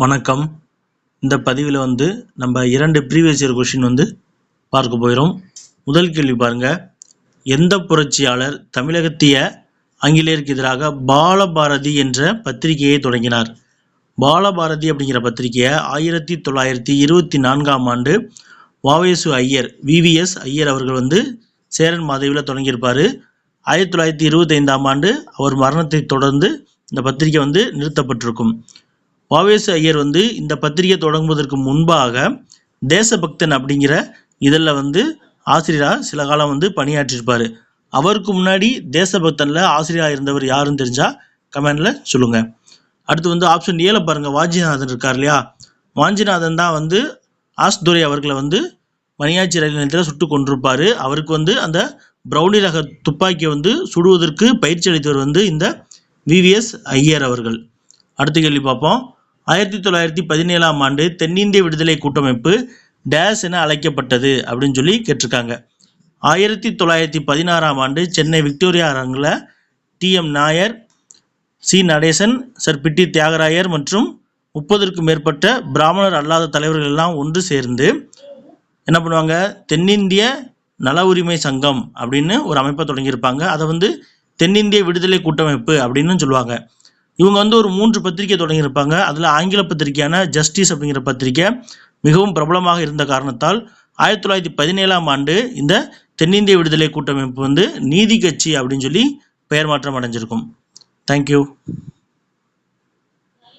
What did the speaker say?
வணக்கம். இந்த பதிவில் வந்து நம்ம இரண்டு ப்ரீவியஸ் இயர் கொஷின் வந்து பார்க்க போயிடும் முதல் கேள்வி பாருங்க. எந்த புரட்சியாளர் தமிழகத்திய ஆங்கிலேயருக்கு எதிராக பாலபாரதி என்ற பத்திரிகையை தொடங்கினார்? பாலபாரதி அப்படிங்கிற பத்திரிகையை ஆயிரத்தி தொள்ளாயிரத்தி இருபத்தி நான்காம் ஆண்டு வாவேசு ஐயர் விவிஎஸ் ஐயர் அவர்கள் வந்து சேரன் மாதவியில் தொடங்கியிருப்பார். ஆயிரத்தி தொள்ளாயிரத்தி இருபத்தைந்தாம் ஆண்டு அவர் மரணத்தை தொடர்ந்து இந்த பத்திரிகை வந்து நிறுத்தப்பட்டிருக்கும். வாவேசு ஐயர் வந்து இந்த பத்திரிகை தொடங்குவதற்கு முன்பாக தேசபக்தன் அப்படிங்கிற இதில் வந்து ஆசிரியராக சில காலம் வந்து பணியாற்றியிருப்பார். அவருக்கு முன்னாடி தேசபக்தனில் ஆசிரியராக இருந்தவர் யாருன்னு தெரிஞ்சால் கமெண்டில் சொல்லுங்கள் அடுத்து வந்து ஆப்ஷன் ஏல பாருங்கள் வாஞ்சிநாதன் இருக்கார் இல்லையா? வாஞ்சிநாதன் தான் வந்து ஆஸ்துரை அவர்களை வந்து மணியாச்சி ரயில் நிலையத்தில் சுட்டு கொண்டிருப்பார் அவருக்கு வந்து அந்த பிரௌனி ரக துப்பாக்கியை வந்து சுடுவதற்கு பயிற்சி அளித்தவர் வந்து இந்த விவிஎஸ் ஐயர் அவர்கள். அடுத்த கேள்வி பார்ப்போம். ஆயிரத்தி தொள்ளாயிரத்தி பதினேழாம் ஆண்டு தென்னிந்திய விடுதலை கூட்டமைப்பு டேஸ் என அழைக்கப்பட்டது அப்படின்னு சொல்லி கேட்டிருக்காங்க. ஆயிரத்தி தொள்ளாயிரத்தி பதினாறாம் ஆண்டு சென்னை விக்டோரியா அரங்கில் TM Nair C Natesan Sir Pitti Theagarayar மற்றும் முப்பதற்கும் மேற்பட்ட பிராமணர் அல்லாத தலைவர்கள் எல்லாம் ஒன்று சேர்ந்து என்ன பண்ணுவாங்க? தென்னிந்திய நல உரிமை சங்கம் அப்படின்னு ஒரு அமைப்பை தொடங்கியிருப்பாங்க. அதை வந்து தென்னிந்திய விடுதலை கூட்டமைப்பு அப்படின்னு சொல்லுவாங்க. இவங்க வந்து ஒரு மூன்று பத்திரிகை தொடங்கியிருப்பாங்க. அதில் ஆங்கில பத்திரிகையான ஜஸ்டிஸ் அப்படிங்கிற பத்திரிகை மிகவும் பிரபலமாக இருந்த காரணத்தால் ஆயிரத்தி தொள்ளாயிரத்தி பதினேழாம் ஆண்டு இந்த தென்னிந்திய விடுதலை கூட்டமைப்பு வந்து நீதி கட்சி அப்படின்னு சொல்லி பெயர் மாற்றம் அடைஞ்சிருக்கும். தேங்க்யூ